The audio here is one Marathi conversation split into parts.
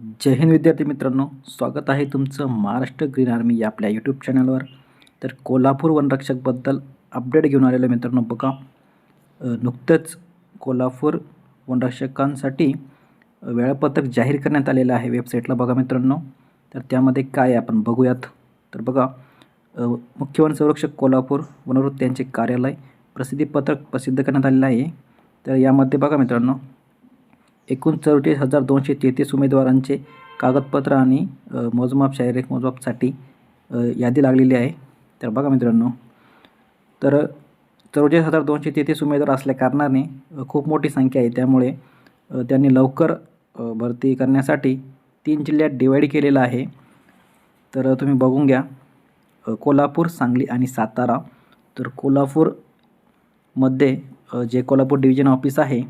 जय हिंद विद्यार्थी मित्रांनो स्वागत आहे तुमचं महाराष्ट्र ग्रीन आर्मी या आपल्या यूट्यूब चॅनलवर तर कोल्हापूर वनरक्षकबद्दल अपडेट घेऊन आलेलं मित्रांनो बघा. नुकतंच कोल्हापूर वनरक्षकांसाठी वेळापत्रक जाहीर करण्यात आलेलं आहे वेबसाईटला बघा मित्रांनो. तर त्यामध्ये काय आहे आपण बघूयात. तर बघा मुख्य वन संरक्षक कोल्हापूर वनवृत्त यांचे कार्यालय प्रसिद्धीपत्रक प्रसिद्ध करण्यात आलेलं आहे. तर यामध्ये बघा मित्रांनो एकूण चौतीस हजार दोनशे तेहतीस उमेदवारांचे कागदपत्र आणि मोजमाप शारीरिक मोजमापसाठी यादी लागलेली आहे. तर बघा मित्रांनो तर चौतीस हजार दोनशे तेहतीस उमेदवार असल्या कारणाने खूप मोठी संख्या आहे. त्यामुळे त्यांनी लवकर भरती करण्यासाठी तीन जिल्ह्यात डिवाईड केलेलं आहे. तर तुम्ही बघून घ्या कोल्हापूर सांगली आणि सातारा. तर कोल्हापूरमध्ये जे कोल्हापूर डिव्हिजन ऑफिस आहे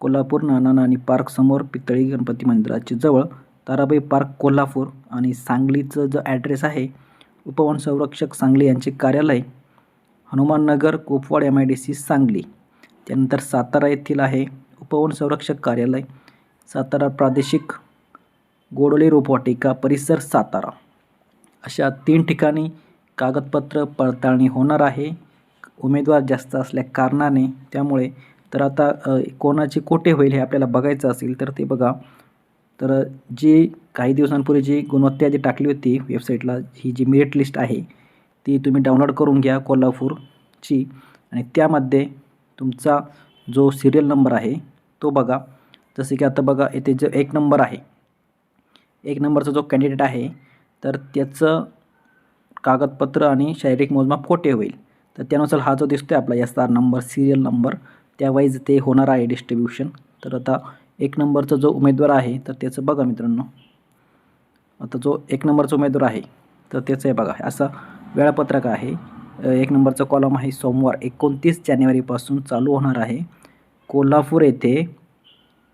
कोल्हापूर नाना नानी पार्क समोर पितळी गणपती मंदिराच्या जवळ ताराबाई पार्क कोल्हापूर आणि सांगलीचं जो ॲड्रेस आहे उपवन संरक्षक सांगली यांचे कार्यालय Hanumannagar Kopwad M I D C Sangli. त्यानंतर सातारा येथील आहे उपवन संरक्षक कार्यालय सातारा प्रादेशिक गोडोली रोपवाटिका परिसर सातारा. अशा तीन ठिकाणी कागदपत्र पडताळणी होणार आहे. उमेदवार जास्त असल्या कारणाने त्यामुळे तर आता कोणाचे कोणाची कोठे होईल हे आपल्याला बघायचं असेल तर ते बघा. तर जी काही दिवसांपूर्वी जी गुणवत्ता आधी टाकली होती वेबसाईटला ही जी मेरिट लिस्ट आहे ती तुम्ही डाउनलोड करून घ्या कोल्हापूरची. आणि त्यामध्ये तुमचा जो सिरियल नंबर आहे तो बघा. जसे की आता बघा येथे जो एक नंबर आहे एक नंबरचा जो कॅन्डिडेट आहे तर त्याचं कागदपत्र आणि शारीरिक मोजमाप कोठे होईल? तर त्यानुसार हा जो दिसतो आहे आपला S R number serial number त्यावाईज ते होणार आहे डिस्ट्रीब्युशन तर आता एक नंबरचा जो उमेदवार आहे तर त्याचं बघा मित्रांनो. आता जो एक नंबरचा उमेदवार आहे तर त्याचं आहे बघा असं वेळापत्रक आहे. एक नंबरचा कॉलम आहे सोमवार एकोणतीस जानेवारीपासून चालू होणार आहे. कोल्हापूर येथे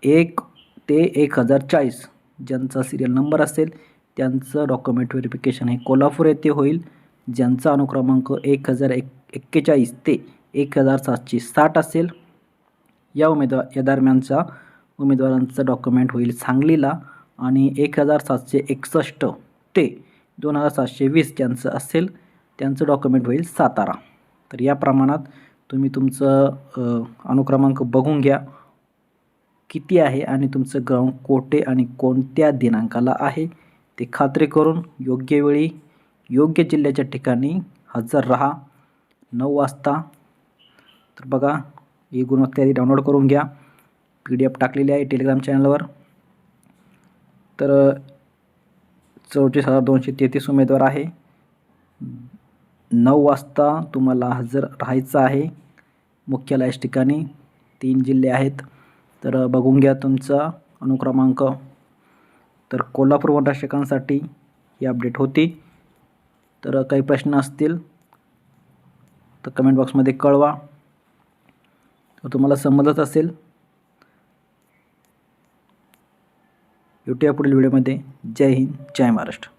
एक ते एक हजार चाळीस ज्यांचा सिरियल नंबर असेल त्यांचं डॉक्युमेंट व्हेरिफिकेशन हे कोल्हापूर येथे होईल ज्यांचा अनुक्रमांक एक हजार एक एक्केचाळीस ते एक हजार सातशे साठ असेल. या उमेदवार या दरम्यानच्या उमेदवारांचं डॉक्युमेंट होईल सांगलीला. आणि एक हजार सातशे एकसष्ट ते दोन हजार सातशे वीस ज्यांचं असेल त्यांचं डॉक्युमेंट होईल सातारा. तर या प्रमाणात तुम्ही तुमचं अनुक्रमांक बघून घ्या. किती आहे आणि तुमचं ग्राउंड कोठे आणि कोणत्या दिनांकाला आहे ते खात्री करून योग्य वेळी योग्य जिल्ह्याच्या ठिकाणी हजर राहा. नऊ वाजता. तर बघा ही गुणवत्ता यादी डाउनलोड करून घ्या. पी डी एफ टाकलेली आहे टेलिग्राम चॅनलवर तर चौतीस हजार दोनशे तेहतीस उमेदवार आहे. नऊ वाजता तुम्हाला हजर राहायचं आहे. मुख्यालयाच्या ठिकाणी तीन जिल्हे आहेत. तर बघून घ्या तुमचा अनुक्रमांक. तर कोल्हापूर वनरक्षकांसाठी ही अपडेट होती. तर काही प्रश्न असतील तर कमेंट बॉक्समध्ये कळवा. तर तुम्हाला समजत असेल. भेटूया पुढील व्हिडिओमध्ये. जय हिंद जय महाराष्ट्र.